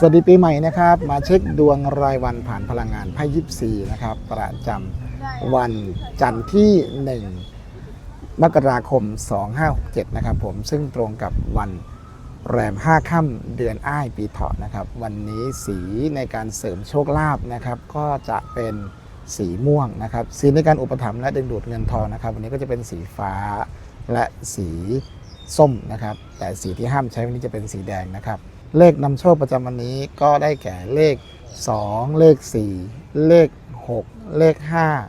สวัสดีปีใหม่นะครับ มาเช็คดวงรายวันผ่านพลังงานไพ่ยิปซีนะครับ ประจำวันจันทร์ที่ 1 มกราคม 2567 นะครับผมซึ่งตรงกับวันแรม 5 ค่ำเดือนอ้ายปีเถาะนะครับ วันนี้สีในการเสริมโชคลาภนะครับ ก็จะเป็นสีม่วงนะครับ สีในการอุปถัมภ์และดึงดูดเงินทองนะครับ วันนี้ก็จะเป็นสีฟ้าและสีส้มนะครับ แต่สีที่ห้ามใช้วันนี้จะเป็นสีแดงนะครับ เลขนำโชคประจำวันนี้ก็ได้แก่เลข 2 เลข 4 เลข 6 เลข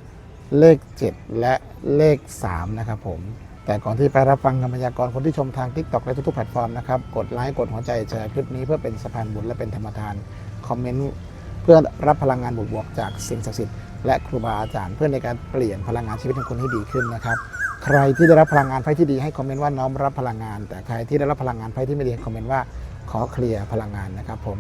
5 เลข 7 และเลข 3 นะครับผม แต่ก่อนที่ไปรับฟังคำพยากรณ์คนที่ชมทาง TikTok และทุกๆแพลตฟอร์มนะครับ กดไลค์ กดหัวใจแชร์คลิปนี้เพื่อเป็นสะพานบุญและเป็นธรรมทาน คอมเมนต์เพื่อรับพลังงานบวกๆจากสิ่งศักดิ์สิทธิ์และครูบาอาจารย์เพื่อในการเปลี่ยนพลังงานชีวิตของคุณให้ดีขึ้นนะครับ ใครที่ได้รับพลังงานไพ่ที่ดีให้คอมเมนต์ว่าน้อมรับพลังงาน แต่ใครที่ได้รับพลังงานไพ่ที่ไม่ดีให้คอมเมนต์ว่า ขอเคลียร์พลังงานนะครับผม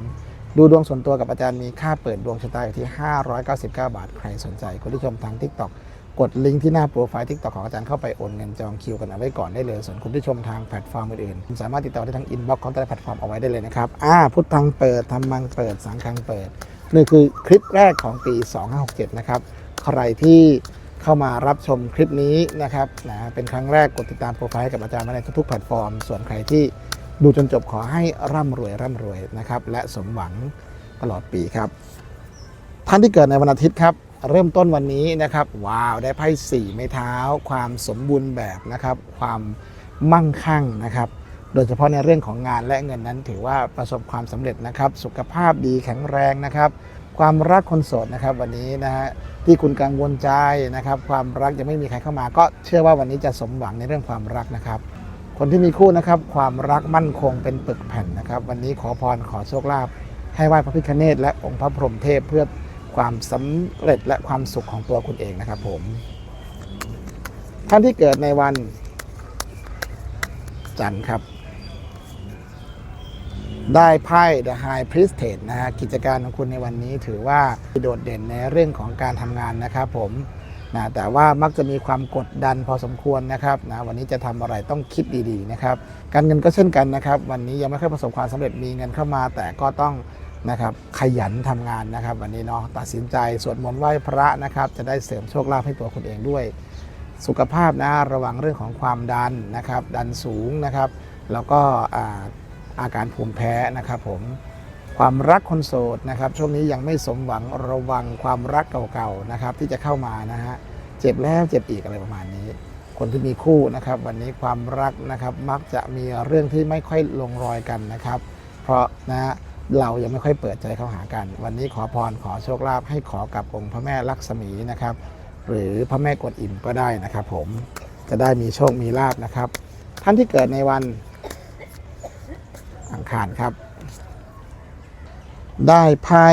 ดูดวงส่วนตัวกับอาจารย์มีค่าเปิดดวงชะตาอยู่ที่ 599 บาท ใครสนใจคนที่ชมทาง TikTok กดลิงก์ที่หน้าโปรไฟล์ TikTok ของอาจารย์เข้าไปโอนเงินจองคิวกันเอาไว้ก่อนได้เลย ส่วนคุณที่ชมทางแพลตฟอร์มอื่นๆ สามารถติดต่อได้ทางอินบ็อกซ์ของแต่ละแพลตฟอร์มเอาไว้ได้เลยนะครับ อ่า พุทธังเปิดธรรมังเปิด สังฆังเปิด นี่คือคลิปแรกของปี 2567 นะครับ ใครที่เข้ามารับชมคลิปนี้นะครับนะเป็นครั้งแรกกดติดตามโปรไฟล์กับอาจารย์มาในทุกๆแพลตฟอร์ม ส่วนใครที่ ดูจนจบขอให้ร่ำรวยร่ำรวยนะครับ และสมหวังตลอดปีครับ ท่านที่เกิดในวันอาทิตย์ครับ เริ่มต้นวันนี้นะครับ ว้าวได้ไพ่สี่ไม้เท้า ความสมบูรณ์แบบนะครับ ความมั่งคั่งนะครับ โดยเฉพาะในเรื่องของงานและเงินนั้นถือว่าประสบความสำเร็จนะครับ สุขภาพดีแข็งแรงนะครับความรักคนโสดนะครับวันนี้นะฮะที่คุณกังวลใจนะครับ ความรักยังไม่มีใครเข้ามา ก็เชื่อว่าวันนี้จะสมหวังในเรื่องความรักนะครับ คนที่มีคู่นะครับ ความรักมั่นคงเป็นปึกแผ่นนะครับ วันนี้ขอพรขอโชคลาภให้ไหว้พระพิฆเนศและองค์พระพรหมเทพเพื่อความสำเร็จและความสุขของตัวคุณเองนะครับผม ท่านที่เกิดในวัน จันทร์ครับ ได้ไพ่ The High Priestess นะฮะกิจการของคุณในวันนี้ถือว่าโดดเด่นในเรื่องของการทำงานนะครับผม นะแต่ว่ามักจะมีความกดดันพอสมควรนะครับนะวันนี้จะทำอะไรต้องคิดดีๆนะครับการเงินก็เช่นกันนะครับ วันนี้ยังไม่ค่อยประสบความสำเร็จมีเงินเข้ามา แต่ก็ต้องนะครับขยันทำงานนะครับ วันนี้เนาะตัดสินใจสวดมนต์ไหว้พระนะครับ จะได้เสริมโชคลาภให้ตัวคุณเองด้วย สุขภาพนะระวังเรื่องของความดันนะครับ ดันสูงนะครับ แล้วก็อาอาการภูมิแพ้นะครับผม ความรักคนโสดนะครับช่วงนี้ยังไม่สมหวังระวังความรักเก่าๆนะครับที่จะเข้ามานะฮะเจ็บแล้วเจ็บอีกอะไรประมาณนี้ คนที่มีคู่นะครับ วันนี้ความรักนะครับมักจะมีเรื่องที่ไม่ค่อยลงรอยกันนะครับ เพราะนะฮะเรายังไม่ค่อยเปิดใจเข้าหากัน วันนี้ขอพรขอโชคลาภให้ขอกับองค์พระแม่ลักษมีนะครับ หรือพระแม่กวนอิมก็ได้นะครับ ผมจะได้มีโชคมีลาบนะครับ ท่านที่เกิดในวันอังคารครับ ได้ไพ่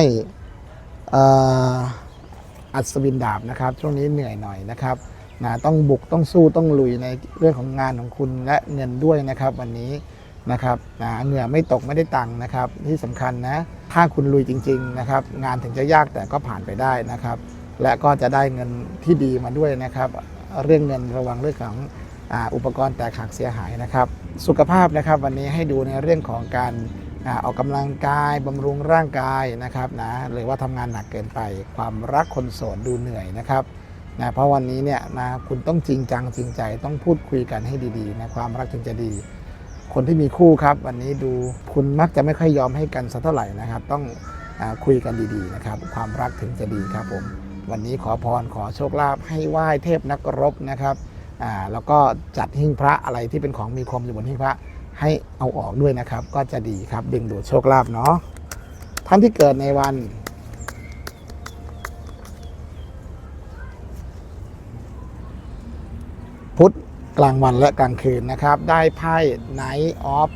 อัศวินดาบนะครับ ช่วงนี้เหนื่อยหน่อยนะครับนะต้องบุกต้องสู้ต้องลุยในเรื่องของงานของคุณและเงินด้วยนะครับ วันนี้นะครับนะเหงื่อไม่ตกไม่ได้ตังค์นะครับ ที่สำคัญนะถ้าคุณลุยจริง ๆนะครับ งานถึงจะยากแต่ก็ผ่านไปได้นะครับ และก็จะได้เงินที่ดีมาด้วยนะครับ เรื่องเงินระวังเรื่องของอ,อุปกรณ์แตกหักเสียหายนะครับ สุขภาพนะครับ วันนี้ให้ดูในเรื่องของการ อออกกำลังกายบำรุงร่างกายนะครับนะหรือว่าทำงานหนักเกินไป ความรักคนโสดดูเหนื่อยนะครับนะเพราะวันนี้เนี่ยนะคุณต้องจริงจังจริงใจต้องพูดคุยกันให้ดีๆนะความรักถึงจะดี คนที่มีคู่ครับ วันนี้ดูคุณมักจะไม่ค่อยยอมให้กันสักเท่าไหร่นะครับ ต้องอคุยกันดีๆนะครับ ความรักถึงจะดีครับผมวันนี้ขอพรขอโชคลาภให้ไหว้เทพนักรบนะครับอ่าแล้วก็จัดหิ้งพระอะไรที่เป็นของมีคมอยู่บนหิ้งพระ ให้เอาออกด้วยนะครับ ก็จะดีครับดึงดูดโชคลาภเนาะท่านที่เกิดในวัน พุธกลางวันและกลางคืนนะครับ ได้ไพ่ Night of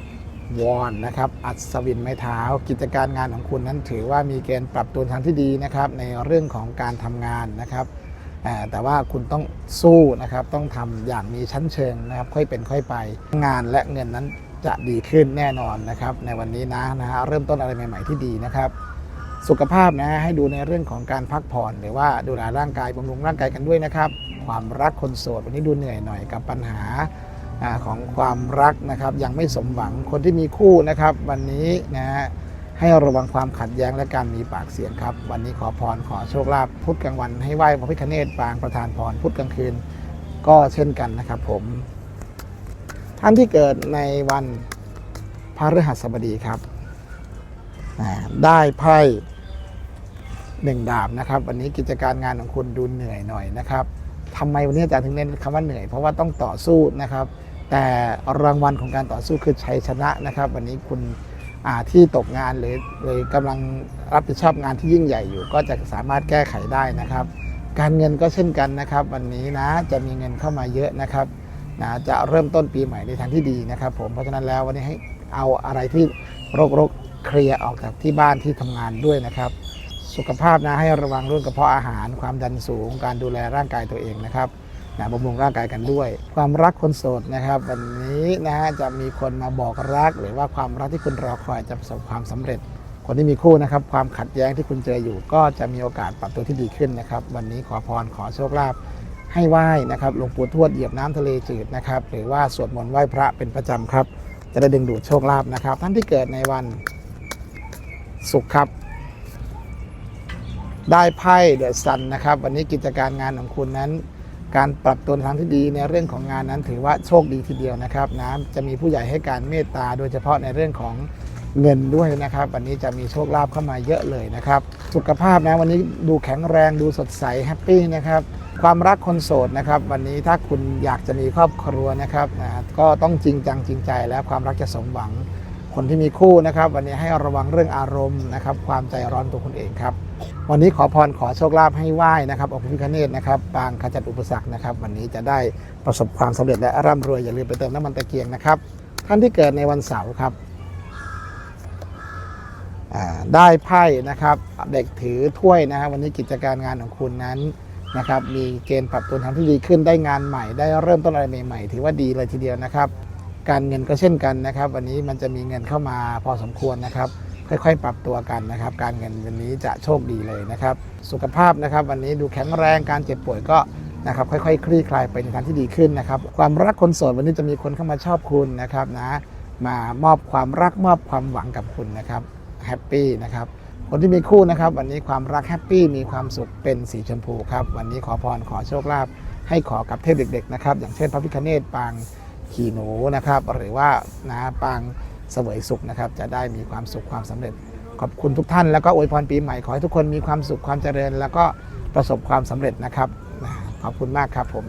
w a n นะครับอัศวินไม้เท้า กิจการงานของคุณนั้นถือว่ามีเกณฑ์ปรับตัวทางที่ดีนะครับ ในเรื่องของการทำงานนะครับแต่ว่าคุณต้องสู้นะครับ ต้องทำอย่างมีชั้นเชิงนะครับ ค่อยเป็นค่อยไป งานและเงินนั้น จะดีขึ้นแน่นอนนะครับ ในวันนี้นะนะฮะเริ่มต้นอะไรใหม่ ๆที่ดีนะครับ สุขภาพนะให้ดูในเรื่องของการพักผ่อนหรือว่าดูแลร่างกายบำรุงร่างกายกันด้วยนะครับ ความรักคนโสดวันนี้ดูเหนื่อยหน่อยกับปัญหาของความรักนะครับยังไม่สมหวังคนที่มีคู่นะครับ วันนี้นะฮะให้ระวังความขัดแย้งและการมีปากเสียงครับ วันนี้ขอพรขอโชคลาภพุธกลางวันให้ไหว้พระพิฆเนศปางประธานพรพุธกลางคืน ก็เช่นกันนะครับผม ท่านที่เกิดในวันพฤหัสบดีครับ ได้ไพ่หนึ่งดาบนะครับ วันนี้กิจการงานของคุณดูเหนื่อยหน่อยนะครับทำไมวันนี้อาจารย์ถึงเน้นคำว่าเหนื่อย เพราะว่าต้องต่อสู้นะครับ แต่รางวัลของการต่อสู้คือชัยชนะนะครับ วันนี้คุณที่ตกงานหรือหรือกำลังรับผิดชอบงานที่ยิ่งใหญ่อยู่ ก็จะสามารถแก้ไขได้นะครับ การเงินก็เช่นกันนะครับ วันนี้นะจะมีเงินเข้ามาเยอะนะครับ นะจะเริ่มต้นปีใหม่ในทางที่ดีนะครับผมเพราะฉะนั้นแล้ววันนี้ให้เอาอะไรที่รกๆเคลียร์ออกจากที่บ้านที่ทำงานด้วยนะครับ สุขภาพนะให้ระวังเรื่องกระเพาะอาหาร ความดันสูง การดูแลร่างกายตัวเองนะครับนะบำรุงร่างกายกันด้วย ความรักคนโสดนะครับ วันนี้นะฮะจะมีคนมาบอกรัก หรือว่าความรักที่คุณรอคอยจะประสบความสำเร็จ คนที่มีคู่นะครับ ความขัดแย้งที่คุณเจออยู่ ก็จะมีโอกาสปรับตัวที่ดีขึ้นนะครับ วันนี้ขอพรขอโชคลาภ ให้ไหว้นะครับหลวงปู่ทวดเหยียบน้ำทะเลจืดนะครับหรือว่าสวดมนต์ไหว้พระเป็นประจำครับ จะได้ดึงดูดโชคลาภนะครับ ท่านที่เกิดในวันศุกร์ครับ ได้ไพ่เดอะซันนะครับ วันนี้กิจการงานของคุณนั้น การปรับตัวในทางที่ดีในเรื่องของงานนั้นถือว่าโชคดีทีเดียวนะครับนะจะมีผู้ใหญ่ให้การเมตตาโดยเฉพาะในเรื่องของเงินด้วยนะครับ วันนี้จะมีโชคลาภเข้ามาเยอะเลยนะครับ สุขภาพนะวันนี้ดูแข็งแรงดูสดใสแฮปปี้นะครับ ความรักคนโสดนะครับ วันนี้ถ้าคุณอยากจะมีครอบครัวนะครับนะก็ต้องจริงจังจริงใจแล้วความรักจะสมหวังคนที่มีคู่นะครับ วันนี้ให้ระวังเรื่องอารมณ์นะครับ ความใจร้อนตัวคุณเองครับ วันนี้ขอพรขอโชคลาภให้ไหว้นะครับองค์พระพิฆเนศนะครับปางขจัดอุปสรรคนะครับ วันนี้จะได้ประสบความสำเร็จและร่ำรวยอย่าลืมไปเติมน้ำมันตะเกียงนะครับ ท่านที่เกิดในวันเสาร์ครับได้ไพ่นะครับ เด็กถือถ้วยนะครับวันนี้กิจการงานของคุณนั้น นะครับมีเกณฑ์ปรับตัวทางที่ดีขึ้นได้งานใหม่ ได้เริ่มต้นอะไรใหม่ๆ ถือว่าดีเลยทีเดียวนะครับ การเงินก็เช่นกันนะครับ วันนี้มันจะมีเงินเข้ามาพอสมควรนะครับ ค่อยๆ ปรับตัวกันนะครับ การเงินวันนี้จะโชคดีเลยนะครับ สุขภาพนะครับ วันนี้ดูแข็งแรงการเจ็บป่วยก็นะครับค่อยๆ คลี่คลายไปในทางที่ดีขึ้นนะครับ ความรักคนโสดวันนี้จะมีคนเข้ามาชอบคุณนะครับนะมามอบความรักมอบความหวังกับคุณนะครับแฮปปี้นะครับ คนที่มีคู่นะครับ วันนี้ความรักแฮปปี้มีความสุขเป็นสีชมพูครับ วันนี้ขอพรขอโชคลาภให้ขอกับเทพเด็กๆนะครับ อย่างเช่นพระพิฆเนศปางขี่หนูนะครับ หรือว่านะปางเสวยสุขนะครับ จะได้มีความสุขความสำเร็จ ขอบคุณทุกท่านแล้วก็อวยพรปีใหม่ขอให้ทุกคนมีความสุขความเจริญ แล้วก็ประสบความสำเร็จนะครับ ขอบคุณมากครับผม